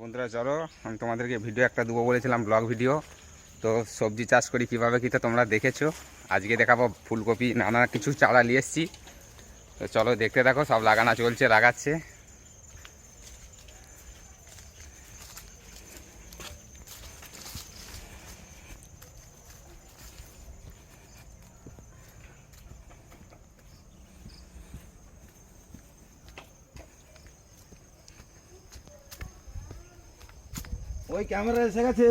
বন্ধুরা, চলো, আমি তোমাদেরকে ভিডিও একটা দেবো বলেছিলাম ব্লগ ভিডিও তো সবজি চাষ করি কীভাবে কী তো তোমরা দেখেছ। আজকে দেখাবো ফুলকপি, নানা কিছু চারা নিয়ে এসেছি। তো চলো দেখতে দেখো সব লাগানো চলছে, লাগাচ্ছে। ওই ক্যামেরা এসে গেছে।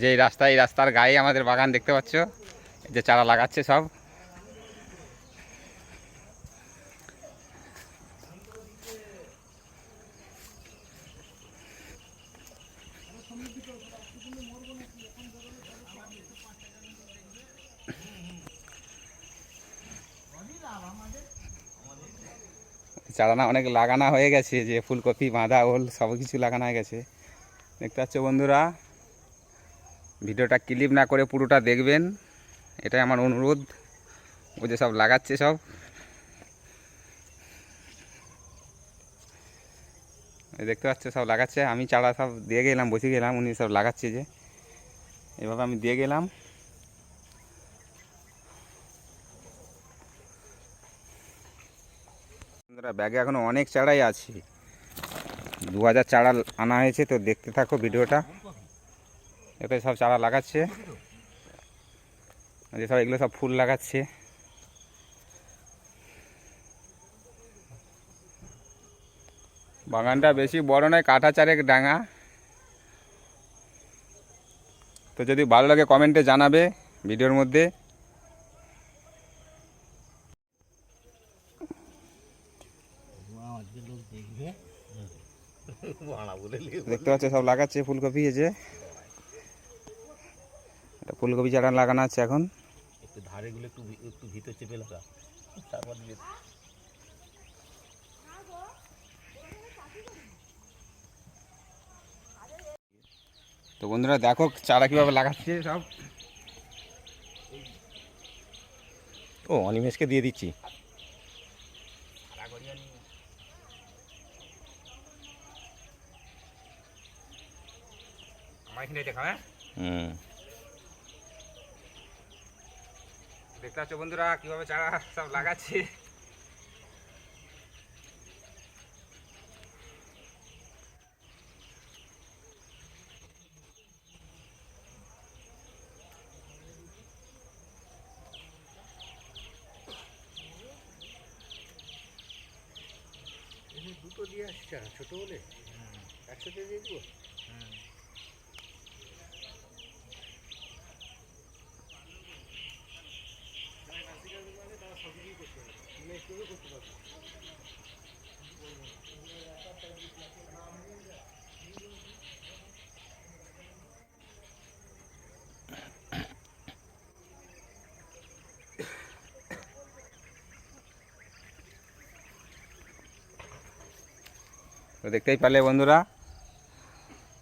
যে। রাস্তা, এই রাস্তার গায়ে আমাদের বাগান দেখতে পাচ্ছ? যে চারা লাগাচ্ছে সব। চারানা অনেক লাগানো হয়ে গেছে, যে ফুলকপি, বাঁধা, ওল সব কিছু লাগানো হয়ে গেছে। দেখতে পাচ্ছ বন্ধুরা, ভিডিওটা ক্লিপ না করে পুরোটা দেখবেন, এটাই আমার অনুরোধ, ও যে সব লাগাচ্ছে সব। দেখতে পাচ্ছ সব লাগাচ্ছে, আমি চারা সব দিয়ে গেলাম, বসে গেলাম, উনি সব লাগাচ্ছে যে। এভাবে আমি দিয়ে গেলাম। বন্ধুরা ব্যাগে এখনও অনেক চারাই আছে। দু হাজার চারা আনা হয়েছে, তো দেখতে থাকো ভিডিওটা। এতে সব চারা লাগাচ্ছে। যে সব, এগুলো সব ফুল লাগাচ্ছে। বাগানটা বেশি বড় নয়, কাঠা চারেক ডাঙা। তো যদি ভালো লাগে, কমেন্টে জানাবে ভিডিওর মধ্যে আজকে লোক দেখবে ভাড়া বলে দেখতে পাচ্ছ সব লাগাচ্ছে ফুলকপি এই যে। এটা ফুলকপি চারা লাগানো আছে এখন। একটু ধারে গুলো একটু একটু ভিতর চেপে লাগা তারপর তো বন্ধুরা দেখো চারা কীভাবে লাগাচ্ছে সব। ও অনিমেষকে দিয়ে দিচ্ছি আমার এখানে দেখা হ্যাঁ? হুম। দেখতে পাচ্ছ বন্ধুরা কীভাবে চারা সব লাগাচ্ছে। দুটো দিয়ে আসছে ছোট হলে? একসাথে দিয়ে দেবো? তো দেখতেই পারলে বন্ধুরা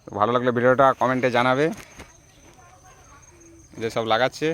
তো ভালো লাগলে ভিডিওটা কমেন্টে জানাবে যে সব লাগাচ্ছে